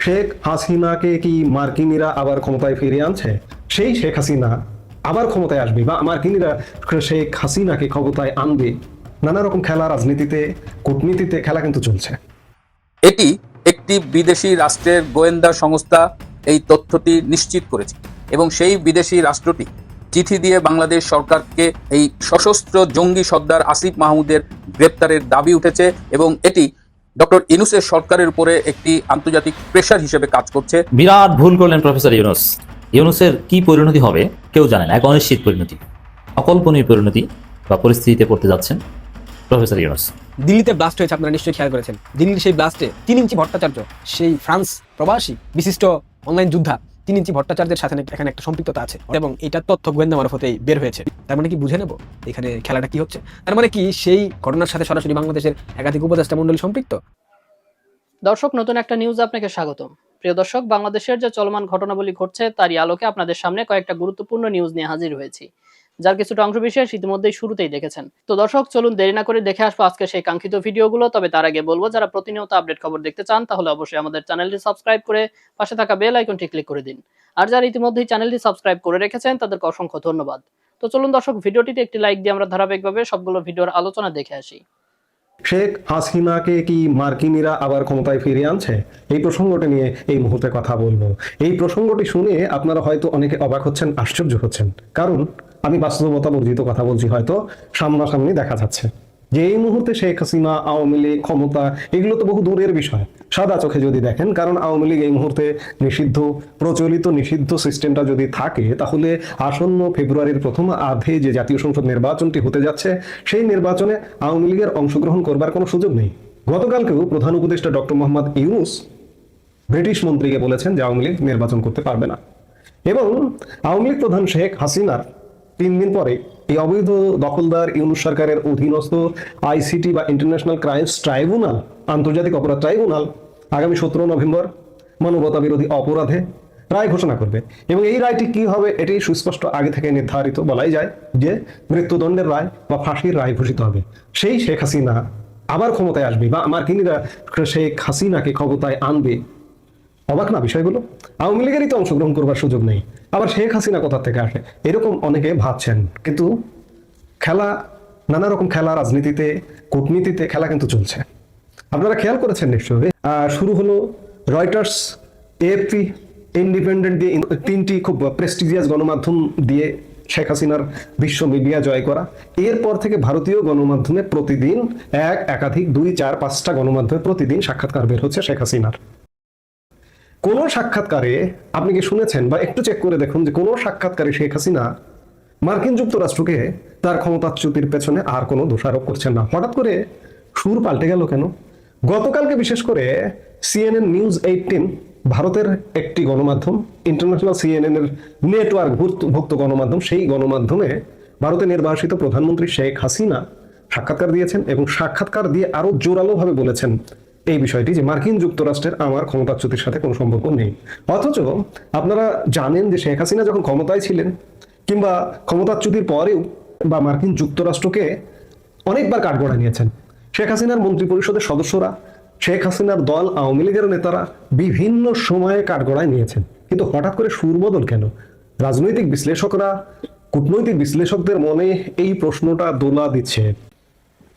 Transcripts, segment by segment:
শেখ হাসিনাকে কি মার্কিনীরা আবার ক্ষমতায় ফিরে আনছে? সেই শেখ হাসিনা আবার ক্ষমতায় আসবে বা মার্কিনীরা শেখ হাসিনাকে ক্ষমতায় আনবে? নানা রকম খেলা রাজনীতিতে, কূটনীতিতে খেলা কিন্তু চলছে। এটি একটি বিদেশি রাষ্ট্রের গোয়েন্দা সংস্থা এই তথ্যটি নিশ্চিত করেছে এবং সেই বিদেশি রাষ্ট্রটি চিঠি দিয়ে বাংলাদেশ সরকারকে এই সশস্ত্র জঙ্গি সর্দার আসিফ মাহমুদের গ্রেপ্তারের দাবি উঠেছে এবং এটি ডক্টর ইউনুসের সরকারের উপরে একটি আন্তর্জাতিক প্রেশার হিসেবে কাজ করছে। বিরাট ভুল করলেন প্রফেসর ইউনুস। ইউনুসের কি পরিণতি হবে কেউ জানে না এক অনিশ্চিত পরিণতি। অকল্পনীয় পরিণতি বা পরিস্থিতিতে পড়তে যাচ্ছেন প্রফেসর ইউনুস। দিল্লিতে ব্লাস্ট হয়েছে আপনারা নিশ্চয়ই খেয়াল করেছেন। দিল্লির সেই ব্লাস্টে তিন ইঞ্চি ভট্টাচার্য সেই ফ্রান্স প্রবাসী বিশিষ্ট অনলাইন যোদ্ধা তিন ইঞ্চি ভট্টাচার্যের সাথে এখানে একটা সম্পৃক্ততা আছে। এবং এটা তথ্য গোয়েন্দা মারফতেই বের হয়েছে। তার মানে কি বুঝে নেব? এখানে খেলাটা কি হচ্ছে? তার মানে কি সেই ঘটনার সাথে সরাসরি বাংলাদেশের একাধিক উপদেষ্টা মন্ডলী সম্পৃক্ত? দর্শক, নতুন একটা নিউজ আপনাকে স্বাগতম। প্রিয় দর্শক, বাংলাদেশের যে চলমান ঘটনাবলী ঘটছে, তারই আলোকে আপনাদের সামনে কয়েকটা গুরুত্বপূর্ণ নিউজ নিয়ে হাজির হয়েছি। যার কিছুটা অংশ বিশেষ ইতিমধ্যেই শুরুতেই দেখেছেন। তো দর্শক, চলুন দেরি না করে দেখে আসব আজকে সেই কাঙ্ক্ষিত ভিডিওগুলো। তবে তার আগে বলব, যারা প্রতিনিয়ত আপডেট খবর দেখতে চান, তাহলে অবশ্যই আমাদের চ্যানেলটি সাবস্ক্রাইব করে পাশে থাকা বেল আইকনটি ক্লিক করে দিন। আর যারা ইতিমধ্যেই চ্যানেলটি সাবস্ক্রাইব করে রেখেছেন, তাদেরকে অসংখ্য ধন্যবাদ। তো চলুন দর্শক, ভিডিওটিতে একটি লাইক দিয়ে আমরা ধারাবাহিকভাবে সবগুলো ভিডিওর আলোচনা দেখে আসি। শেখ হাসিনাকে কি মার্কিনীরা আবার ক্ষমতায় ফিরিয়ে আনছে? এই প্রসঙ্গটি নিয়ে এই মুহূর্তে কথা বলব। এই প্রসঙ্গটি শুনে আপনারা হয়তো অনেকে অবাক হচ্ছেন, আশ্চর্য হচ্ছেন। কারণ আমি বাস্তবতা বর্জিত কথা বলছি, হয়তো সামনাসামনি দেখা যাচ্ছে। যে এই মুহূর্তে শেখ হাসিনা, আওয়ামী লীগ, ক্ষমতা, এগুলো তো বহু দূরের বিষয়। সাদা চোখে যদি দেখেন, কারণ আওয়ামী লীগ এই মুহূর্তে নিষিদ্ধ, প্রচলিত নিষিদ্ধ সিস্টেমটা যদি থাকে, তাহলে আসন্ন ফেব্রুয়ারির প্রথম আধে যে জাতীয় সংসদ নির্বাচনটি হতে যাচ্ছে, সেই নির্বাচনে আওয়ামী লীগের অংশগ্রহণ করবার কোনো সুযোগ নেই। গতকালকেও প্রধান উপদেষ্টা ডক্টর মোহাম্মদ ইউনুস ব্রিটিশ মন্ত্রীকে বলেছেন যে আওয়ামী লীগ নির্বাচন করতে পারবে না। এবং আওয়ামী লীগ প্রধান শেখ হাসিনার তিন দিন পরে এই অবৈধ দখলদার ইউনুস সরকারের অধীনস্থ আইসিটি বা ইন্টারন্যাশনাল ক্রাইমস ট্রাইব্যুনাল, আন্তর্জাতিক অপরাধ ট্রাইব্যুনাল আগামী সতেরো নভেম্বর মানবতা বিরোধী অপরাধে রায় ঘোষণা করবে। এবং এই রায়টি কি হবে এটি সুস্পষ্ট আগে থেকে নির্ধারিত বলাই যায় যে মৃত্যুদণ্ডের রায় বা ফাঁসির রায় ঘোষিত হবে। সেই শেখ হাসিনা আবার ক্ষমতায় আসবে বা মার্কিনীরা শেখ হাসিনাকে ক্ষমতায় আনবে অবাক না বিষয়গুলো? আওয়ামী লীগেরই তো অংশগ্রহণ করবার সুযোগ নেই। আবার শেখ হাসিনা কোথা থেকে আসে? এরকম অনেকে ভাবছেন। কিন্তু খেলা, নানা রকম খেলা, রাজনীতিতে, কূটনীতিতে খেলা কিন্তু চলছে। আপনারা খেয়াল করেছেন নিশ্চয়ই? শুরু হলো রয়টার্স এএফপি ইন্ডিপেন্ডেন্ট দিয়ে তিনটি খুব প্রেস্টিজিয়াস গণমাধ্যম দিয়ে শেখ হাসিনার বিশ্ব মিডিয়া জয় করা। এরপর থেকে ভারতীয় গণমাধ্যমে প্রতিদিন এক, একাধিক, দুই, চার, পাঁচটা গণমাধ্যমে প্রতিদিন সাক্ষাৎকার বের হচ্ছে শেখ হাসিনার। কোন সাক্ষাৎকারে আপনি কি শুনেছেন বা একটু চেক করে দেখুন যে কোন সাক্ষাৎকারে শেখ হাসিনা মার্কিন যুক্তরাষ্ট্রকে তার ক্ষমতাচ্যুতির পেছনে আর কোনো দোষারোপ করছেন না। হঠাৎ করে সুর পাল্টে গেল কেন? গতকালকে বিশেষ করে সিএনএন নিউজ এইটিন ভারতের একটি গণমাধ্যম ইন্টারন্যাশনাল সিএনএন এর নেটওয়ার্ক ভুক্ত গণমাধ্যম, সেই গণমাধ্যমে ভারতে নির্বাসিত প্রধানমন্ত্রী শেখ হাসিনা সাক্ষাৎকার দিয়েছেন এবং সাক্ষাৎকার দিয়ে আরও জোরালোভাবে বলেছেন এই বিষয়টি যে মার্কিন যুক্তরাষ্ট্রের আমার ক্ষমতাচ্যুতির সাথে কোনো সম্পর্ক নেই। অথচ আপনারা জানেন যে শেখ হাসিনা যখন ক্ষমতায় ছিলেন কিংবা ক্ষমতাচ্যুতির পরেও বা মার্কিন যুক্তরাষ্ট্রকে অনেকবার কাঠগড়া নিয়েছেন। শেখ হাসিনার মন্ত্রী পরিষদের সদস্যরা, শেখ হাসিনার দল, আওয়ামী লীগের নেতারা বিভিন্ন সময়ে কাঠগড়ায় নিয়েছেন। কিন্তু হঠাৎ করে সুরবদল কেন? রাজনৈতিক বিশ্লেষকরা, কূটনৈতিক বিশ্লেষকদের মনে এই প্রশ্নটা দোলা দিচ্ছে।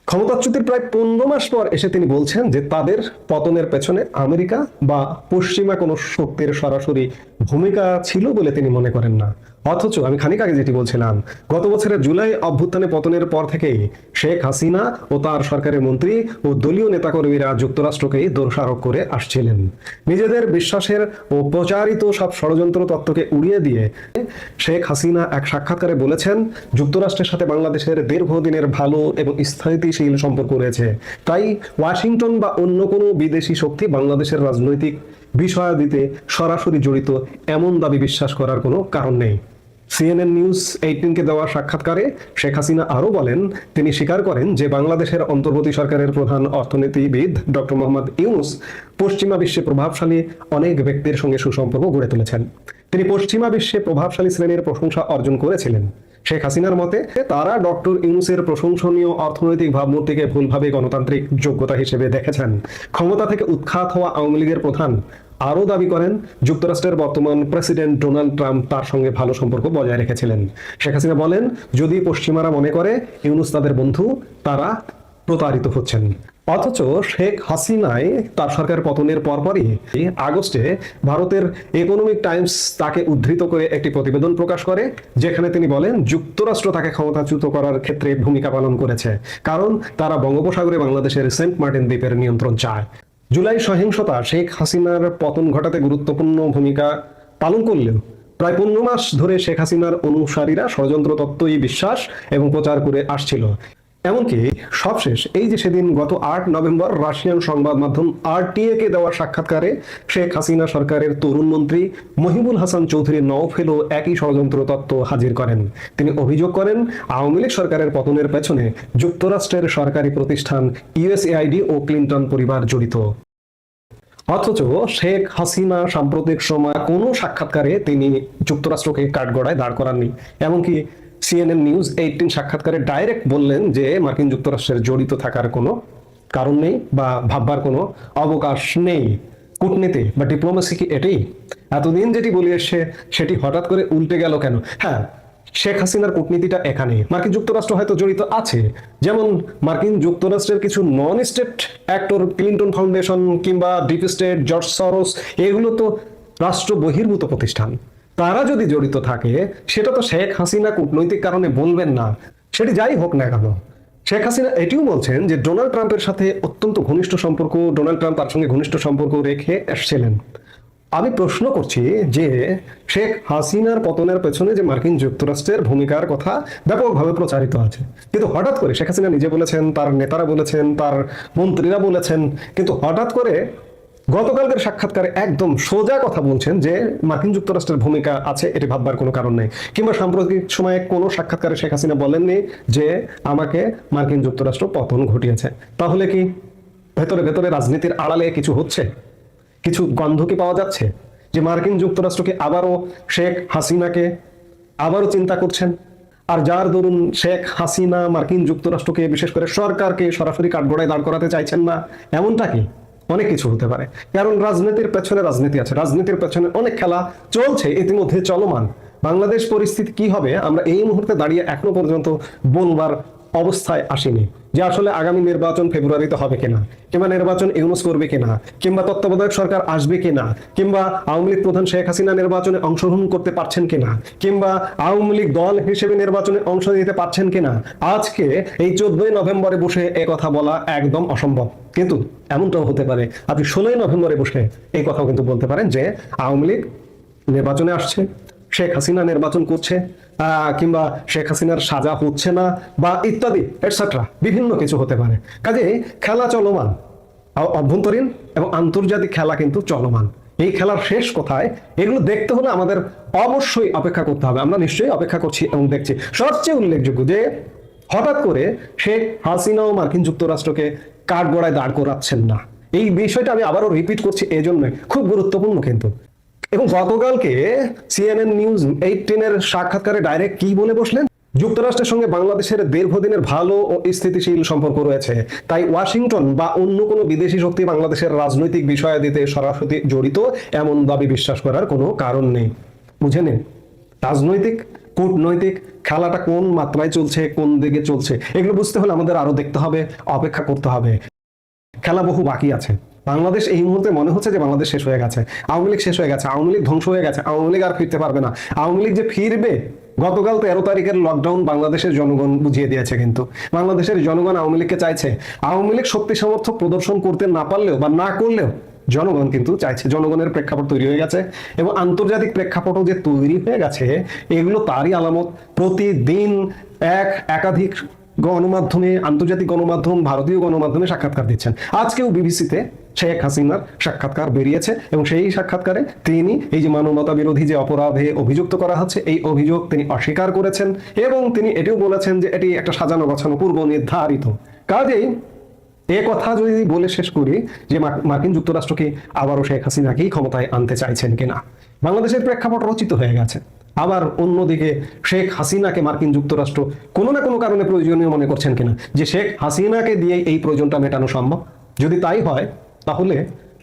ক্ষমতাচ্যুতির প্রায় পনেরো মাস পর এসে তিনি বলছেন যে তাদের পতনের পেছনে আমেরিকা বা পশ্চিমা কোনো শক্তির সরাসরি ভূমিকা ছিল বলে তিনি মনে করেন না। অথচ আমি খানিক আগে যেটি বলছিলাম, গত বছরের জুলাই অভ্যুত্থানে পতনের পর থেকেই শেখ হাসিনা ও তার সরকারের মন্ত্রী ও দলীয় নেতাকর্মীরা যুক্তরাষ্ট্রকেই দোষারোপ করে আসছিলেন। নিজেদের বিশ্বাসের ও প্রচারিত সব ষড়যন্ত্র তত্ত্বকে উড়িয়ে দিয়ে শেখ হাসিনা এক সাক্ষাৎকারে বলেছেন, যুক্তরাষ্ট্রের সাথে বাংলাদেশের দীর্ঘদিনের ভালো এবং স্থিতিশীল সম্পর্ক রয়েছে। তাই ওয়াশিংটন বা অন্য কোনো বিদেশি শক্তি বাংলাদেশের রাজনৈতিক বিষয়াদিতে সরাসরি জড়িত এমন দাবি বিশ্বাস করার কোনো কারণ নেই। সিএনএন নিউজ এইটিনকে দেওয়া সাক্ষাৎকারে শেখ হাসিনা আরও বলেন, তিনি স্বীকার করেন যে বাংলাদেশের অন্তর্বর্তী সরকারের প্রধান অর্থনীতিবিদ ডক্টর মোহাম্মদ ইউনুস পশ্চিমা বিশ্বে প্রভাবশালী অনেক ব্যক্তির সঙ্গে সুসম্পর্ক গড়ে তুলেছেন। তিনি পশ্চিমা বিশ্বে প্রভাবশালী শ্রেণির প্রশংসা অর্জন করেছিলেন। শেখ হাসিনার মতে, তারা ডক্টর ইউনুসের প্রশংসনীয় অর্থনৈতিক ভাবমূর্তিকে ভুলভাবে গণতান্ত্রিক যোগ্যতা হিসেবে দেখেছেন। ক্ষমতা থেকে উৎখাত হওয়া আওয়ামী লীগের প্রধান আরও দাবি করেন, যুক্তরাষ্ট্রের বর্তমান প্রেসিডেন্ট ডোনাল্ড ট্রাম্প তার সঙ্গে ভালো সম্পর্ক বজায় রেখেছিলেন। শেখ হাসিনা বলেন, যদি পশ্চিমারা মনে করে, ইউনুস তাদের বন্ধু, তারা প্রতারিত হচ্ছেন। অথচ শেখ হাসিনায় তার সরকার পতনের পরপরই আগস্টে ভারতের ইকোনমিক টাইমস তাকে উদ্ধৃত করে একটি প্রতিবেদন প্রকাশ করে, যেখানে তিনি বলেন, যুক্তরাষ্ট্র তাকে ক্ষমতাচ্যুত করার ক্ষেত্রে ভূমিকা পালন করেছে, কারণ তারা বঙ্গোপসাগরে বাংলাদেশের সেন্ট মার্টিন দ্বীপের নিয়ন্ত্রণ চায়। জুলাই সহিংসতা শেখ হাসিনার পতন ঘটাতে গুরুত্বপূর্ণ ভূমিকা পালন করলেও প্রায় পনেরো মাস ধরে শেখ হাসিনার অনুসারীরা ষড়যন্ত্র তত্ত্বই বিশ্বাস এবং প্রচার করে আসছিল। এমনকি সবশেষ এই যে সেদিন গত আট নভেম্বর রাশিয়ান সংবাদ মাধ্যম আরটিএ কে দেওয়া সাক্ষাৎকারে শেখ হাসিনা সরকারের তরুণ মন্ত্রী মহিবুল হাসান চৌধুরী নওফেলও একই ষড়যন্ত্র তত্ত্ব হাজির করেন। তিনি অভিযোগ করেন, আওয়ামী লীগ সরকারের পতনের পেছনে যুক্তরাষ্ট্রের সরকারি প্রতিষ্ঠান ইউএসএআইডি ও ক্লিন্টন পরিবার জড়িত। অথচ শেখ হাসিনা সাম্প্রতিক সময় কোনো সাক্ষাৎকারে তিনি যুক্তরাষ্ট্রকে কাঠগড়ায় দাঁড় করাননি। এমনকি সিএনএন নিউজ এইটিন সাক্ষাৎকারে ডাইরেক্ট বললেন যে মার্কিন যুক্তরাষ্ট্রের জড়িত থাকার কোনো কারণ নেই বা ভাববার কোনো অবকাশ নেই। কূটনীতি বা ডিপ্লোমেসি কি এটাই? এতদিন যেটি বলে এসছে সেটি হঠাৎ করে উল্টে গেল কেন? হ্যাঁ শেখ হাসিনার কূটনীতিটা এখানে মার্কিন যুক্তরাষ্ট্র হয়তো জড়িত আছে। যেমন মার্কিন যুক্তরাষ্ট্রের কিছু non state actor Clinton foundation কিংবা ডিপ স্টেট জর্জ সরোস এগুলো তো রাষ্ট্র বহির্ভূত প্রতিষ্ঠান। তারা যদি জড়িত থাকে, সেটা তো শেখ হাসিনা কূটনৈতিক কারণে বলবেন না। সেটি যাই হোক না কেন। শেখ হাসিনা এটিও বলছেন যে ডোনাল্ড ট্রাম্পের সাথে অত্যন্ত ঘনিষ্ঠ সম্পর্ক, ডোনাল্ড ট্রাম্প তার সঙ্গে ঘনিষ্ঠ সম্পর্ক রেখে এসছিলেন। আমি প্রশ্ন করছি যে শেখ হাসিনার পতনের পেছনে যে মার্কিন যুক্তরাষ্ট্রের ভূমিকার কথা ব্যাপকভাবে প্রচারিত আছে। কিন্তু হঠাৎ করে শেখ হাসিনা নিজে বলেছেন, তার নেতারা বলেছেন, তার মন্ত্রীরা বলেছেন, কিন্তু হঠাৎ করে গতকালকের সাক্ষাৎকারে একদম সোজা কথা বলছেন যে মার্কিন যুক্তরাষ্ট্রের ভূমিকা আছে, এটি ভাববার কোনো কারণ নেই। কিংবা সাম্প্রতিক সময়ে কোনো সাক্ষাৎকারে শেখ হাসিনা বলেননি যে আমাকে মার্কিন যুক্তরাষ্ট্র পতন ঘটিয়েছে। তাহলে কি ভেতরে ভেতরে রাজনীতির আড়ালে কিছু হচ্ছে? কিছু গন্ধ কি পাওয়া যাচ্ছে? যে মার্কিন যুক্তরাষ্ট্রকে আবারও শেখ হাসিনাকে আবারও চিন্তা করছেন? আর যার দরুন শেখ হাসিনা মার্কিন যুক্তরাষ্ট্রকে, বিশেষ করে সরকারকে সরাসরি কাঠগড়ায় দাঁড় করাতে চাইছেন না, এমনটা কি? অনেক কিছু হতে পারে। কারণ রাজনীতির পেছনে রাজনীতি আছে। রাজনীতির পেছনে অনেক খেলা চলছে, ইতিমধ্যে চলমান। বাংলাদেশ পরিস্থিতি কি হবে, আমরা এই মুহূর্তে দাঁড়িয়ে এখনও পর্যন্ত বলবার অবস্থায় আসেনি, যে আসলে আগামী নির্বাচন ফেব্রুয়ারিতে হবে কিনা, কিংবা নির্বাচন ইউনুস করবে কিনা, কিংবা তত্ত্বাবধায়ক সরকার আসবে কিনা, কিংবা আওয়ামী লীগ প্রধান শেখ হাসিনা নির্বাচনে অংশগ্রহণ করতে পারছেন কিনা, কিংবা আওয়ামী লীগ দল হিসেবে নির্বাচনে অংশ নিতে পারছেন কিনা, আজকে এই চোদ্দই নভেম্বরে বসে কথা বলা একদম অসম্ভব। কিন্তু এমনটাও হতে পারে, আপনি ষোলোই নভেম্বরে বসে এই কথাও কিন্তু বলতে পারেন যে আওয়ামী লীগ নির্বাচনে আসছে। শেখ হাসিনা নির্বাচন করছে কিংবা শেখ হাসিনার সাজা হচ্ছে না, বা ইত্যাদি এটসেট্রা বিভিন্ন কিছু হতে পারে। কাজে খেলা চলমান অভ্যন্তরীণ এবং আন্তর্জাতিক খেলা কিন্তু চলমান। এই খেলার শেষ কোথায়? এগুলো দেখতে হলে আমাদের অবশ্যই অপেক্ষা করতে হবে। আমরা নিশ্চয়ই অপেক্ষা করছি এবং দেখছি। সবচেয়ে উল্লেখযোগ্য যে, হঠাৎ করে শেখ হাসিনা ও মার্কিন যুক্তরাষ্ট্রকে কাঠগড়ায় দাঁড় করাচ্ছেন না। এই বিষয়টা আমি আবারও রিপিট করছি এই জন্য খুব গুরুত্বপূর্ণ কিন্তু। এবং গতকালকে সিএনএন নিউজ এইটিনের সাক্ষাৎকারে ডাইরেক্ট কি বলে বসলেন? যুক্তরাষ্ট্রের সঙ্গে বাংলাদেশের দীর্ঘদিনের ভালো ও স্থিতিশীল সম্পর্ক রয়েছে। তাই ওয়াশিংটন বা অন্য কোনো বিদেশি শক্তি বাংলাদেশের রাজনৈতিক বিষয়াদিতে সরাসরি জড়িত এমন দাবি বিশ্বাস করার কোনো কারণ নেই। বুঝে নিন, রাজনৈতিক, কূটনৈতিক খেলাটা কোন মাত্রায় চলছে, কোন দিকে চলছে, এগুলো বুঝতে হলে আমাদের আরও দেখতে হবে, অপেক্ষা করতে হবে। খেলা বহু বাকি আছে। বাংলাদেশ এই মুহূর্তে মনে হচ্ছে যে বাংলাদেশ শেষ হয়ে গেছে। আওয়ামী লীগ শেষ হয়ে গেছে, আওয়ামী লীগ ধ্বংস হয়ে গেছে, আওয়ামী লীগ আর ফিরতে পারবে না। আওয়ামী লীগ যে ফিরবে, গতকাল তেরো তারিখের লকডাউন বাংলাদেশের জনগণ বুঝিয়ে দিয়েছে কিন্তু। বাংলাদেশের জনগণ আওয়ামী লীগকে চাইছে। আওয়ামী লীগ শক্তি সামর্থ্য প্রদর্শন করতে না পারলেও বা না করলেও জনগণ কিন্তু চাইছে। জনগণের প্রেক্ষাপট তৈরি হয়ে গেছে এবং আন্তর্জাতিক প্রেক্ষাপটও যে তৈরি হয়ে গেছে, এগুলো তারই আলামত। প্রতিদিন এক একাধিক গণমাধ্যমে, আন্তর্জাতিক গণমাধ্যম, ভারতীয় গণমাধ্যমে সাক্ষাৎকার দিচ্ছেন। আজকেও বিবিসিতে শেখ হাসিনার সাক্ষাৎকার বেরিয়েছে এবং সেই সাক্ষাৎকারে তিনি এই যে মানবতা বিরোধী যে অপরাধে অভিযুক্ত করা হচ্ছে, এই অভিযোগ তিনি অস্বীকার করেছেন এবং তিনি এটিও বলেছেন যে এটি একটা সাজানো গোছানো পূর্ব নির্ধারিত। কাজেই এ কথা যদি বলে শেষ করি যে মার- মার্কিন যুক্তরাষ্ট্রকে আবারও শেখ হাসিনাকেই ক্ষমতায় আনতে চাইছেন কিনা? বাংলাদেশের প্রেক্ষাপট রচিত হয়ে গেছে। আবার অন্যদিকে শেখ হাসিনাকে মার্কিন যুক্তরাষ্ট্র কোনো না কোনো কারণে প্রয়োজনীয় মনে করছেন কিনা? যে শেখ হাসিনাকে দিয়ে এই প্রয়োজনটা মেটানো সম্ভব? যদি তাই হয় তাহলে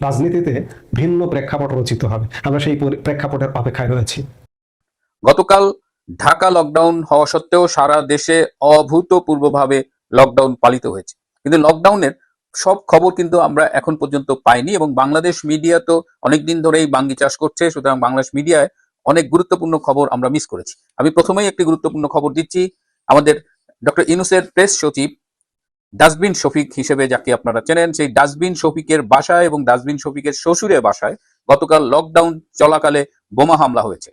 রাজনীতিতে ভিন্ন প্রেক্ষাপট রচিত হবে। আমরা সেই প্রেক্ষাপটের অপেক্ষায় রয়েছি। গতকাল ঢাকা লকডাউন হওয়া সত্ত্বেও সারা দেশে অভূতপূর্বভাবে লকডাউন পালিত হয়েছে। কিন্তু লকডাউনের সব খবর কিন্তু আমরা এখন পর্যন্ত পাইনি এবং বাংলাদেশ মিডিয়া তো অনেকদিন ধরেই বাঙ্গি চাষ করছে, সুতরাং বাংলাদেশ মিডিয়ায় অনেক গুরুত্বপূর্ণ খবর আমরা মিস করেছি। আমি প্রথমেই একটি গুরুত্বপূর্ণ খবর দিচ্ছি। আমাদের ডক্টর ইনুসের প্রেস সচিব ডাস্টবিন শফিক হিসেবে যাকে আপনারা চেনেন, সেই ডাস্টবিন শফিকের বাসায় এবং ডাস্টবিন শফিকের শ্বশুরের বাসায় গতকাল লকডাউন চলাকালে বোমা হামলা হয়েছে।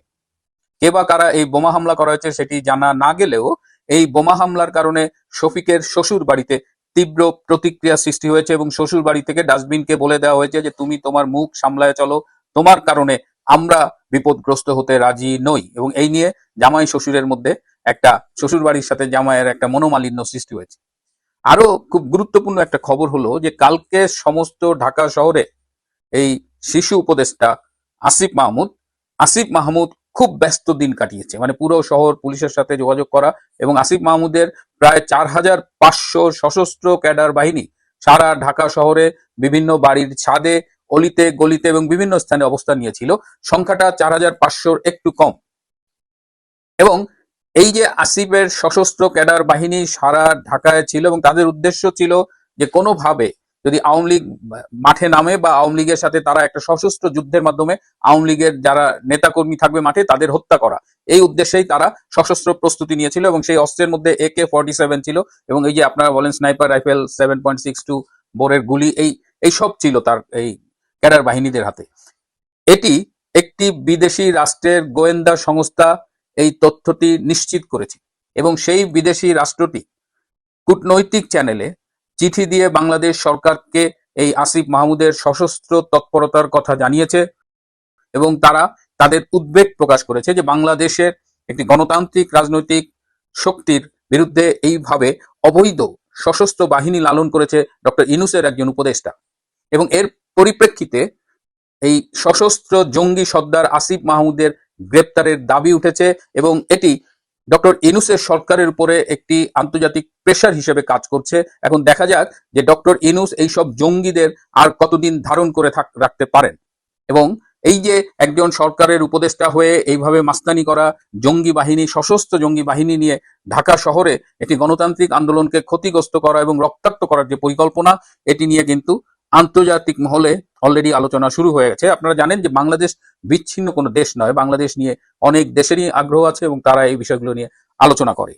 কে বা কারা এই বোমা হামলা করা হয়েছে সেটি জানা না গেলেও এই বোমা হামলার কারণে শফিকের শ্বশুর বাড়িতে তীব্র প্রতিক্রিয়া সৃষ্টি হয়েছে এবং শ্বশুর বাড়ি থেকে ডাস্টবিনকে বলে দেওয়া হয়েছে যে, তুমি তোমার মুখ সামলায় চলো। তোমার কারণে আমরা বিপদগ্রস্ত হতে রাজি নই। এবং এই নিয়ে জামাই শ্বশুরের মধ্যে একটা শ্বশুর বাড়ির সাথে জামাইয়ের একটা মনোমালিন্য সৃষ্টি হয়েছে। আরও খুব গুরুত্বপূর্ণ একটা খবর হলো যে কালকে সমস্ত ঢাকা শহরে এই শিশু উপদেষ্টা আসিফ মাহমুদ আসিফ মাহমুদ খুব ব্যস্ত দিন কাটিয়েছে। মানে পুরো শহর পুলিশের সাথে যোগাযোগ করা এবং আসিফ মাহমুদের প্রায় চার হাজার পাঁচশো সশস্ত্র ক্যাডার বাহিনী সারা ঢাকা শহরে বিভিন্ন বাড়ির ছাদে, অলিতে, গলিতে এবং বিভিন্ন স্থানে অবস্থান নিয়েছিল। সংখ্যাটা চার হাজার পাঁচশোর একটু কম। এবং এই যে আসিফের সশস্ত্র ক্যাডার বাহিনী সারা ঢাকায় ছিল এবং তাদের উদ্দেশ্য ছিল যে কোনোভাবে যদি আওয়ামী লীগ মাঠে নামে বা আওয়ামী লীগের সাথে তারা একটা সশস্ত্র যুদ্ধের মাধ্যমে আওয়ামী লীগের যারা নেতাকর্মী থাকবে মাঠে তাদের হত্যা করা। এই উদ্দেশ্যেই তারা সশস্ত্র প্রস্তুতি নিয়েছিল এবং সেই অস্ত্রের মধ্যে এ কে ফর্টি সেভেন ছিল এবং এই যে আপনারা বলেন sniper rifle seven point six two বোরের গুলি, এই এই সব ছিল তার এই ক্যাডার বাহিনীদের হাতে। এটি একটি বিদেশি রাষ্ট্রের গোয়েন্দা সংস্থা এই তথ্যটি নিশ্চিত করেছে। এবং সেই বিদেশি রাষ্ট্রটি কূটনৈতিক চ্যানেলে চিঠি দিয়ে বাংলাদেশ সরকারকে এই আসিফ মাহমুদের সশস্ত্র তৎপরতার কথা জানিয়েছে এবং তারা তাদের উদ্বেগ প্রকাশ করেছে যে বাংলাদেশের একটি গণতান্ত্রিক রাজনৈতিক শক্তির বিরুদ্ধে এইভাবে অবৈধ সশস্ত্র বাহিনী লালন করেছে ডক্টর ইনুসের একজন উপদেষ্টা। এবং এর পরিপ্রেক্ষিতে এই সশস্ত্র জঙ্গি সর্দার আসিফ মাহমুদের গ্রেপ্তারের দাবি উঠেছে এবং এটি ডক্টর ইনুসের সরকারের উপরে একটি আন্তর্জাতিক প্রেশার হিসেবে কাজ করছে। এখন দেখা যাক যে ডক্টর ইনুস এইসব জঙ্গিদের আর কতদিন ধারণ করে রাখতে পারেন। এবং এই যে একজন সরকারের উপদেষ্টা হয়ে এইভাবে মাস্তানি করা জঙ্গি বাহিনী, সশস্ত্র জঙ্গি বাহিনী নিয়ে ঢাকা শহরে এটি গণতান্ত্রিক আন্দোলনকে ক্ষতিগ্রস্ত করা এবং রক্তাক্ত করার যে পরিকল্পনা, এটি নিয়ে কিন্তু আন্তর্জাতিক মহলে অলরেডি আলোচনা শুরু হয়ে গেছে। আপনারা জানেন যে বাংলাদেশ বিচ্ছিন্ন কোনো দেশ নয়। বাংলাদেশ নিয়ে অনেক দেশেরই আগ্রহ আছে এবং তারা এই বিষয়গুলো নিয়ে আলোচনা করে।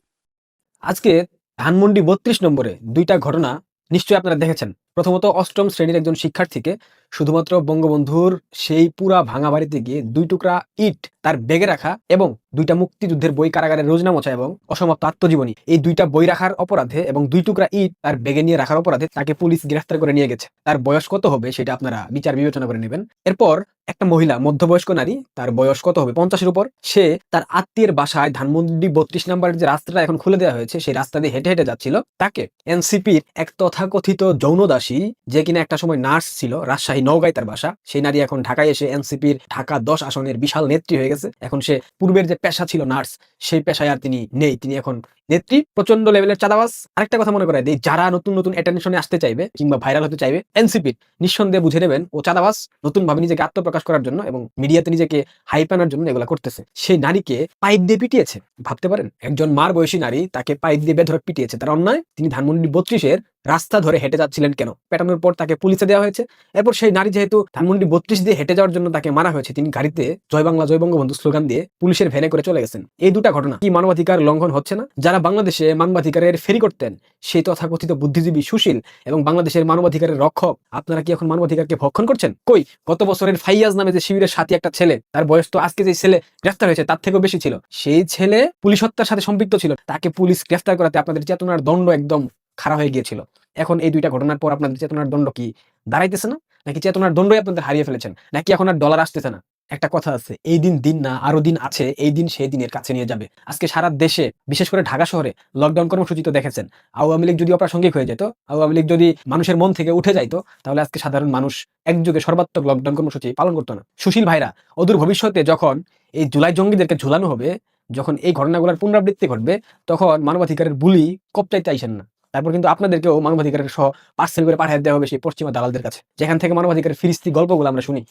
আজকে ধানমন্ডি বত্রিশ নম্বরে দুইটা ঘটনা নিশ্চয়ই আপনারা দেখেছেন। প্রথমত অষ্টম শ্রেণির একজন শিক্ষার্থীকে শুধুমাত্র বঙ্গবন্ধুর সেই পুরা ভাঙা বাড়িতে গিয়ে দুই টুকরা ইট তার বেগে রাখা এবং দুইটা মুক্তিযুদ্ধের বই কারাগারের রোজনা মোছা এবং অসমাপ্ত আত্মজীবনী, এই দুইটা বই রাখার অপরাধে এবং দুই টুকরা ইট তার বেগে নিয়ে রাখার অপরাধে তাকে পুলিশ গ্রেফতার করে নিয়ে গেছে। তার বয়স কত হবে সেটা আপনারা বিচার বিবেচনা করে নেবেন। এরপর একটা মহিলা, মধ্যবয়স্ক নারী, তার বয়স কত হবে পঞ্চাশের উপর, সে তার আত্মীয়ের বাসায় ধানমন্ডি বত্রিশ নাম্বারের যে রাস্তাটা এখন খুলে দেওয়া হয়েছে, সেই রাস্তা দিয়ে হেঁটে হেঁটে যাচ্ছিল। তাকে এনসিপির এক তথাকথিত যৌনদাসী যে কিনা একটা সময় নার্স ছিল, রাজশাহী নওগাঁয় তার বাসা। সেই নারী এখন ঢাকায় এসে এনসিপির ঢাকা দশ আসনের বিশাল নেত্রী হয়ে গেছে। এখন সে পূর্বের যে পেশা ছিল নার্স, সেই পেশায় আর তিনি নেই। তিনি এখন নেত্রী প্রচণ্ড লেভেলের চাঁদাবাজ। আরেকটা কথা মনে করায় যারা নতুন নতুন অ্যাটেনশনে আসতে চাইবে কিংবা ভাইরাল হতে চাইবে, এনসিপির নিঃসন্দেহে বুঝে নেবেন, ও চাঁদাবাজ নতুন ভাবে নিজেকে আত্মপ্রকাশ করার জন্য এবং মিডিয়াতে নিজেকে হাইপ আনার জন্য এগুলা করতেছে। সেই নারীকে পাইপ দিয়ে পিটিয়েছে। ভাবতে পারেন, একজন মার বয়সী নারী তাকে পাইপ দিয়ে বেধরক পিটিয়েছে। তার অন্যায়, তিনি ধানমন্ডি বত্রিশের রাস্তা ধরে হেঁটে যাচ্ছিলেন কেন? পেটানোর পর তাকে পুলিশে দেওয়া হয়েছে। এরপর সেই নারী যেহেতু ধানমন্ডি বত্রিশ দিয়ে হেঁটে যাওয়ার জন্য তাকে মারা হয়েছে, তিনি গাড়িতে জয় বাংলা, জয় বঙ্গবন্ধু স্লোগান দিয়ে পুলিশের ভ্যানে করে চলে গেছেন। এই দুটা ঘটনা কি মানবাধিকার লঙ্ঘন হচ্ছে না? যারা বাংলাদেশে মানবাধিকারের ফেরি করতেন, সেই তথাকথিত বুদ্ধিজীবী সুশীল এবং বাংলাদেশের মানবাধিকারের রক্ষক, আপনারা কি এখন মানবাধিকারকে ভক্ষণ করছেন? কই? গত বছরের ফাইয়াজ নামে যে শিবিরের সাথী একটা ছেলে, তার বয়স তো আজকে যে ছেলে গ্রেফতার হয়েছে, তার থেকেও বেশি ছিল। সেই ছেলে পুলিশ হত্যার সাথে সম্পৃক্ত ছিল। তাকে পুলিশ গ্রেফতার করাতে আপনাদের চেতনার দণ্ড একদম খারাপ হয়ে গিয়েছিল। এখন এই দুইটা ঘটনার পর আপনাদের চেতনার দণ্ড কি দাঁড়াইতেছে না? নাকি চেতনার দণ্ডই আপনাদের হারিয়ে ফেলেছেন? নাকি এখন আর ডলার আসতেছে না? একটা কথা আছে, এই দিন দিন না, আরও দিন আছে, এই দিন সেই দিনের কাছে নিয়ে যাবে। আজকে সারা দেশে, বিশেষ করে ঢাকা শহরে লকডাউন কর্মসূচি তো দেখেছেন। আওয়ামী লীগ যদি অপ্রাসঙ্গিক হয়ে যেত, আওয়ামী লীগ যদি মানুষের মন থেকে উঠে যাইতো, তাহলে আজকে সাধারণ মানুষ একযোগে সর্বাত্মক লকডাউন কর্মসূচি পালন করতো না। সুশীল ভাইরা, অদূর ভবিষ্যতে যখন এই জুলাই জঙ্গিদেরকে ঝুলানো হবে, যখন এই ঘটনাগুলোর পুনরাবৃত্তি ঘটবে, তখন মানবাধিকারের বুলি কপচাইতে আইসেন না। তারপর কিন্তু আপনাদেরকেও মানবাধিকারের সহ পার্সেল করে পাঠিয়ে দেওয়া হবে সেই পশ্চিমা দালালদের কাছে। যেখান থেকে মানবাধিকারের ফিরিস্তি গল্পগুলো আমরা শুনি।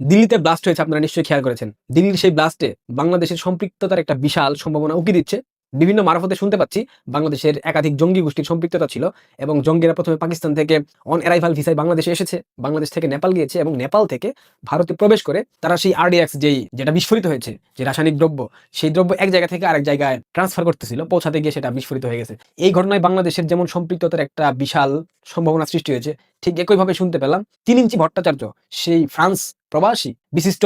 দিল্লিতে ব্লাস্ট হয়েছে, আপনারা নিশ্চয়ই খেয়াল করেছেন। দিল্লির সেই ব্লাস্টে বাংলাদেশের সম্পৃক্ততার একটা বিশাল সম্ভাবনা উকি দিচ্ছে। বিভিন্ন মারফতে শুনতে পাচ্ছি। বাংলাদেশের একাধিক জঙ্গি গোষ্ঠীর সম্পৃক্ততা ছিল এবং জঙ্গিরা প্রথমে পাকিস্তান থেকে অন অ্যারাইভাল ভিসায় বাংলাদেশে এসেছে। বাংলাদেশ থেকে নেপাল গিয়েছে এবং নেপাল থেকে ভারতে প্রবেশ করে তারা সেই আরডিএক্স যেই, যেটা বিস্ফোরিত হয়েছে, যে রাসায়নিক দ্রব্য, সেই দ্রব্য এক জায়গা থেকে আরেক জায়গায় ট্রান্সফার করতেছিল, পৌঁছাতে গিয়ে সেটা বিস্ফোরিত হয়ে গেছে। এই ঘটনায় বাংলাদেশের যেমন সম্পৃক্ততার একটা বিশাল সম্ভাবনা সৃষ্টি হয়েছে, ঠিক একইভাবে শুনতে পেলাম তিন ইঞ্চি ভট্টাচার্য, সেই ফ্রান্স প্রবাসী বিশিষ্ট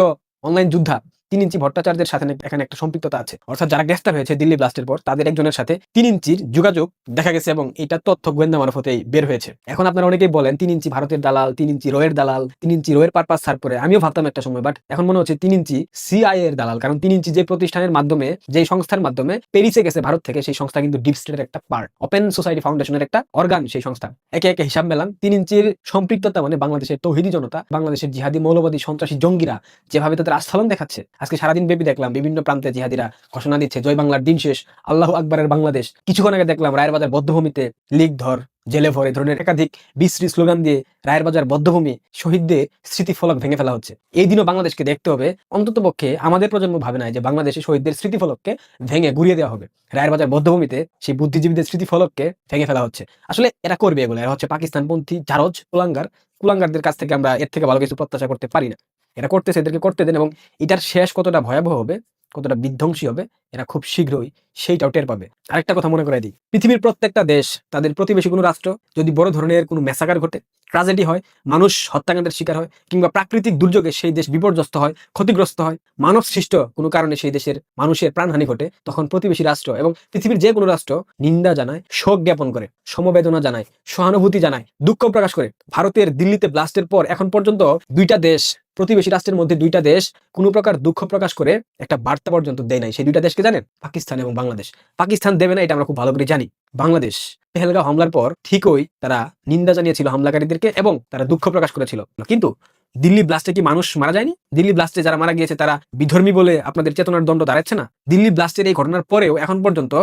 অনলাইন যোদ্ধা তিন ইঞ্চি ভট্টাচার্যের সাথে এখানে একটা সম্পৃক্ততা আছে। অর্থাৎ যারা গ্রেফতার হয়েছে দিল্লি ব্লাস্টের পর, তাদের একজনের সাথে তিন ইঞ্চির যোগাযোগ দেখা গেছে এবং এটা তথ্য গোয়েন্দা মারফতেই বের হয়েছে। এখন আপনারা অনেকেই বলেন, তিন ইঞ্চি ভারতের দালাল, তিন ইঞ্চি রোয়ের দালাল, তিন ইঞ্চি রোয়ের পারপাস সার করে। আমিও ভাবতাম একটা সময় বাট এখন মনে হচ্ছে তিন ইঞ্চি সিআই এর দালাল, কারণ তিন ইঞ্চি যে প্রতিষ্ঠানের মাধ্যমে যে সংস্থার মাধ্যমে পেরিসে গেছে ভারত থেকে, সেই সংস্থা কিন্তু ডিপ স্টেটের একটা পার্ট ওপেন সোসাইটি ফাউন্ডেশনের একটা অর্গান সেই সংস্থা। একে একে হিসাব মেলান, তিন ইঞ্চির সম্পৃক্ততা মানে বাংলাদেশের তৌহিদি জনতা, বাংলাদেশের জিহাদি, মৌলবাদী, সন্ত্রাসী জঙ্গিরা যেভাবে তাদের আস্ফালন দেখাচ্ছে আজকে সারাদিন ব্যাপী দেখলাম বিভিন্ন প্রান্তে জিহাদিরা ঘোষণা দিচ্ছে, জয় বাংলার দিন শেষ, আল্লাহ আকবরের বাংলাদেশ। কিছুক্ষণ আগে দেখলাম রায়ের বাজার বদ্ধভূমিতে লিগ ধর, জেলে ভর, ধরনের একাধিক বিশ্রী স্লোগান দিয়ে রায়ের বাজার বদ্ধভূমি শহীদদের স্মৃতিফলক ভেঙে ফেলা হচ্ছে। এই দিনও বাংলাদেশকে দেখতে হবে। অন্তত পক্ষে আমাদের প্রজন্ম ভাবে নাই যে বাংলাদেশে শহীদদের স্মৃতিফলককে ভেঙে গুড়িয়ে দেওয়া হবে। রায়ের বাজার বদ্ধভূমিতে সেই বুদ্ধিজীবীদের স্মৃতিফলককে ভেঙে ফেলা হচ্ছে। আসলে এরা করবে এগুলো? এরা হচ্ছে পাকিস্তানপন্থী জারজ কুলাঙ্গার। কুলাঙ্গারদের কাছ থেকে আমরা এর থেকে ভালো কিছু প্রত্যাশা করতে পারি না। এরা করতেছে, এদেরকে করতে দেন এবং এটার শেষ কতটা ভয়াবহ হবে, কতটা বিধ্বংসী হবে, এরা খুব শীঘ্রই সেইটাও টের পাবে। আরেকটা কথা মনে করে দিই, পৃথিবীর প্রত্যেকটা দেশ, তাদের প্রতিবেশী কোনো রাষ্ট্র যদি বড় ধরনের কোনো মেসাকার ঘটে, ট্রাজেডি হয়, মানুষ হত্যাকাণ্ডের শিকার হয়, কিংবা প্রাকৃতিক দুর্যোগে সেই দেশ বিপর্যস্ত হয়, ক্ষতিগ্রস্ত হয়, মানব সৃষ্ট কোনো কারণে সেই দেশের মানুষের প্রাণহানি ঘটে, তখন প্রতিবেশী রাষ্ট্র এবং পৃথিবীর যে কোনো রাষ্ট্র নিন্দা জানায়, শোক জ্ঞাপন করে, সমবেদনা জানায়, সহানুভূতি জানায়, দুঃখ প্রকাশ করে। ভারতের দিল্লিতে ব্লাস্টের পর এখন পর্যন্ত দুইটা দেশ প্রতিবেশী রাষ্ট্রের মধ্যে দুইটা দেশ কোনো প্রকার দুঃখ প্রকাশ করে একটা বার্তা পর্যন্ত দেয় নাই। সেই দুইটা দেশকে জানেন? পাকিস্তান এবং বাংলাদেশ। পাকিস্তান দেবে না, এটা আমরা খুব ভালো করে জানি। বাংলাদেশ পেহেলগা হামলার পর ঠিকই তারা নিন্দা জানিয়েছিল হামলাকারীদেরকে এবং তারা দুঃখ প্রকাশ করেছিল। কিন্তু দিল্লি ব্লাস্টে কি মানুষ মারা যায়নি? দিল্লি ব্লাস্টে যারা মারা গিয়েছে, তারা বিধর্মী বলে আপনাদের চেতনার দণ্ড দাঁড়াচ্ছে না? দিল্লি ব্লাস্টের এই ঘটনার পরেও এখন পর্যন্ত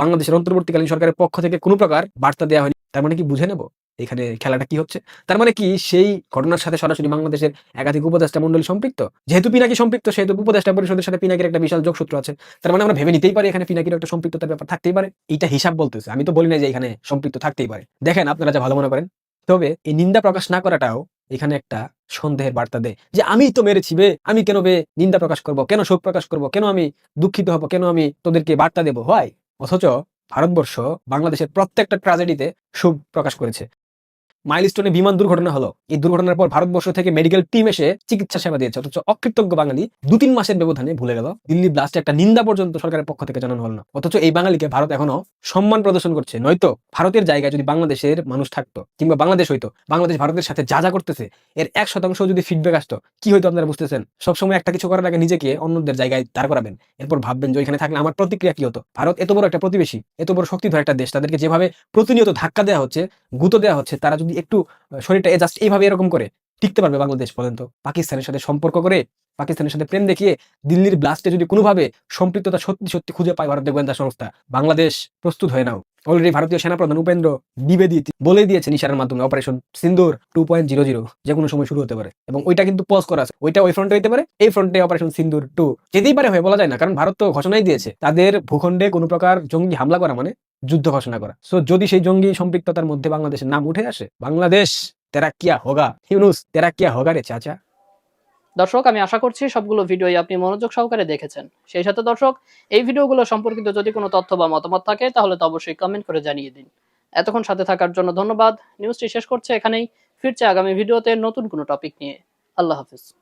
বাংলাদেশের অন্তর্বর্তীকালীন সরকারের পক্ষ থেকে কোনো প্রকার বার্তা দেওয়া হয়নি। তার মানে কি বুঝে নেব? এখানে খেলাটা কি হচ্ছে? তার মানে কি সেই ঘটনার সাথে সরাসরি বাংলাদেশের একাধিক উপদেষ্টা মন্ডলী সম্পৃক্ত? যেহেতু পিনাকি সম্পৃক্ত, সেহেতু উপদেষ্টা পরিষদের সাথে পিনাকির একটা বিশাল যোগসূত্র আছে। তার মানে আমরা ভেবে নিতেই পারি এখানে পিনাকির একটা সম্পৃক্ততার ব্যাপার থাকতেই পারে। এইটা হিসাব বলতেছে। আমি তো বলি না যে এখানে সম্পৃক্ত থাকতেই পারে। দেখেন আপনারা যা ভালো মনে করেন। তবে এই নিন্দা প্রকাশ না করাটাও এখানে একটা সন্দেহের বার্তা দেয়। যে আমি তো মেরেছি বে, আমি কেন বে নিন্দা প্রকাশ করব? কেন শোক প্রকাশ করব? কেন আমি দুঃখিত হব? কেন আমি তোদেরকে বার্তা দেবো? হয়? অথচ ভারতবর্ষ বাংলাদেশের প্রত্যেকটা ট্রাজেডিতে সুখ প্রকাশ করেছে। মাইলস্টোনে বিমান দুর্ঘটনা হলো। এই দুর্ঘটনার পর ভারতবর্ষ থেকে মেডিকেল টিম এসে চিকিৎসা সেবা দিয়েছে। অথচ অকৃতজ্ঞ বাঙালি দু তিন মাসের ব্যবধানে ভুলে গেল। দিল্লি ব্লাস্টে একটা নিন্দা পর্যন্ত সরকারের পক্ষ থেকে জানানো হলো না। অথচ এই বাঙালিকে ভারত এখনও সম্মান প্রদর্শন করছে। নয়তো ভারতের জায়গায় যদি বাংলাদেশের মানুষ থাকতো, কিংবা বাংলাদেশ হইতো, বাংলাদেশ ভারতের সাথে যা যা করতেছে, এর এক শতাংশ যদি ফিডব্যাক আসতো, কি হয়তো আপনারা বুঝতেছেন? সবসময় একটা কিছু করার আগে নিজেকে অন্যদের জায়গায় দাঁড় করাবেন। এরপর ভাববেন যে ওইখানে থাকলে আমার প্রতিক্রিয়া কি হতো? ভারত এত বড় একটা প্রতিবেশী, এত বড় শক্তিধর একটা দেশ, তাদেরকে যেভাবে প্রতিনিয়ত ধাক্কা দেওয়া হচ্ছে, গুঁতো দেওয়া হচ্ছে, তারা যদি একটু শরীরটা জাস্ট এইভাবে এরকম করে টিকতে পারবে বাংলাদেশ পর্যন্ত। পাকিস্তানের সাথে সম্পর্ক করে, পাকিস্তানের সাথে প্রেম দেখিয়ে দিল্লির ব্লাস্টে যদি কোনোভাবে সম্পৃক্ততা সত্যি সত্যি খুঁজে পায় ভারতের গোয়েন্দা সংস্থা, বাংলাদেশ প্রস্তুত হয়ে নাও। অলরেডি ভারতীয় সেনাপ্রধান উপেন্দ্র দ্বিবেদী বলে দিয়েছেন ইশারার মাধ্যমে operation Sindoor two point zero zero যে কোনো সময় শুরু হতে পারে। এবং ওইটা কিন্তু পজ করা আছে। ওইটা ওই ফ্রন্টে হতে পারে, এই ফ্রন্টে অপারেশন সিন্দুর টু যেতেই পারে হয়ে, বলা যায় না। কারণ ভারত তো ঘোষণাই দিয়েছে, তাদের ভূখণ্ডে কোনো প্রকার জঙ্গি হামলা করা মানে যুদ্ধ ঘোষণা করা। সো যদি সেই জঙ্গি সম্পৃক্ততার মধ্যে বাংলাদেশের নাম উঠে আসে, বাংলাদেশ তেরা কিয়া হোগা হিউনুস তেরা কিয়া হোগা রে চাচা। দর্শক, আমি আশা করছি সবগুলো ভিডিওই আপনি মনোযোগ সহকারে দেখেছেন। সেই সাথে দর্শক, এই ভিডিওগুলো সম্পর্কিত যদি কোনো তথ্য বা মতামত থাকে, তাহলে তো অবশ্যই কমেন্ট করে জানিয়ে দিন। এতক্ষণ সাথে থাকার জন্য ধন্যবাদ। নিউজটি শেষ করছে এখানেই। ফিরছে আগামী ভিডিওতে নতুন কোনো টপিক নিয়ে। আল্লাহ হাফিজ।